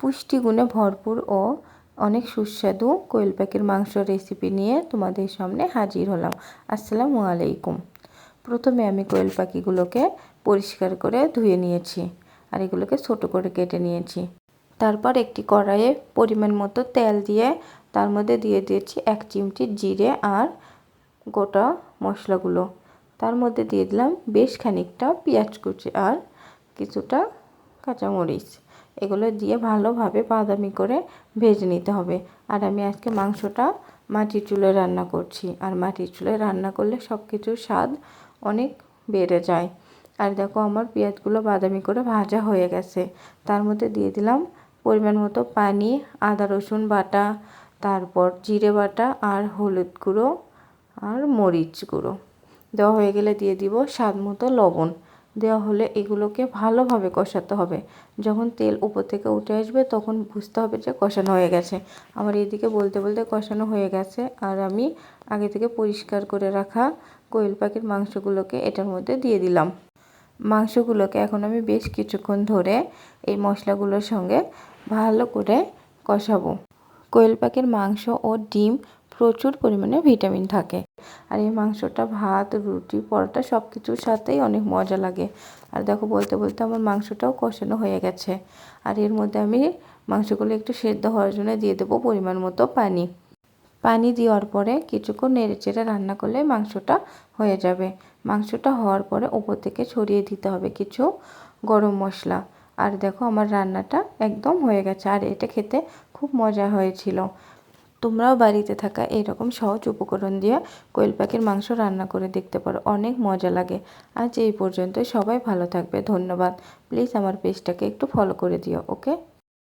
পুষ্টিগুণে ভরপুর ও অনেক সুস্বাদু কোয়েল পাখির মাংস রেসিপি নিয়ে তোমাদের সামনে হাজির হলাম। আসসালামু আলাইকুম। প্রথমে আমি কোয়েল পাখিগুলোকে পরিষ্কার করে ধুয়ে নিয়েছি আর এগুলোকে ছোট করে কেটে নিয়েছি। তারপর একটি কড়াইয়ে পরিমাণ মতো তেল দিয়ে তার মধ্যে দিয়ে দিয়েছি এক চিমটি জিরে আর গোটা মশলাগুলো। তার মধ্যে দিয়ে দিলাম বেশ খানিকটা পেঁয়াজ কুচি আর কিছুটা কাঁচামরিচ। এগুলো দিয়ে ভালোভাবে বাদামি করে ভেজে নিতে হবে। আর আমি আজকে মাংসটা মাটির চুলে রান্না করছি। আর মাটির চুলে রান্না করলে সব কিছুর স্বাদ অনেক বেড়ে যায়। আর দেখো আমার পেঁয়াজগুলো বাদামি করে ভাজা হয়ে গেছে। তার মধ্যে দিয়ে দিলাম পরিমাণ মতো পানি, আদা, রসুন বাটা, তারপর জিরে বাটা আর হলুদ গুঁড়ো আর মরিচ গুঁড়ো। দেওয়া হয়ে গেলে দিয়ে দিব স্বাদ মতো লবণ। দেওয়া হলে এগুলোকে ভালোভাবে কষাতে হবে। যখন তেল উপর থেকে উঠে আসবে, তখন বুঝতে হবে যে কষানো হয়ে গেছে। আমার এদিকে বলতে বলতে কষানো হয়ে গেছে আর আমি আগে থেকে পরিষ্কার করে রাখা কোয়েল পাখির মাংসগুলোকে এটার মধ্যে দিয়ে দিলাম। মাংসগুলোকে এখন আমি বেশ কিছুক্ষণ ধরে এই মশলাগুলোর সঙ্গে ভালো করে কষাবো। কোয়েল পাখির মাংস ও ডিম প্রচুর পরিমাণে ভিটামিন থাকে। আর এই মাংসটা, ভাত, রুটি, পরোটা সব কিছুর সাথেই অনেক মজা লাগে। আর দেখো, বলতে বলতে আমার মাংসটাও কষানো হয়ে গেছে। আর এর মধ্যে আমি মাংসগুলো একটু সেদ্ধ হওয়ার জন্য দিয়ে দেবো পরিমাণ মতো পানি। পানি দেওয়ার পরে কিছুক্ষণ নেড়ে চেড়ে রান্না করলে মাংসটা হয়ে যাবে। মাংসটা হওয়ার পরে ওপর থেকে ছড়িয়ে দিতে হবে কিছু গরম মশলা। আর দেখো, আমার রান্নাটা একদম হয়ে গেছে। আর এটা খেতে খুব মজা হয়েছিল। তোমরাও বাড়িতে থাকা এরকম সহজ উপকরণ দিয়ে কোয়েল পাখির মাংস রান্না করে দেখতে পারো। অনেক মজা লাগে। আজ এই পর্যন্ত সবাই ভালো থাকবে। ধন্যবাদ। প্লিজ আমার পেজটাকে একটু ফলো করে দিও ওকে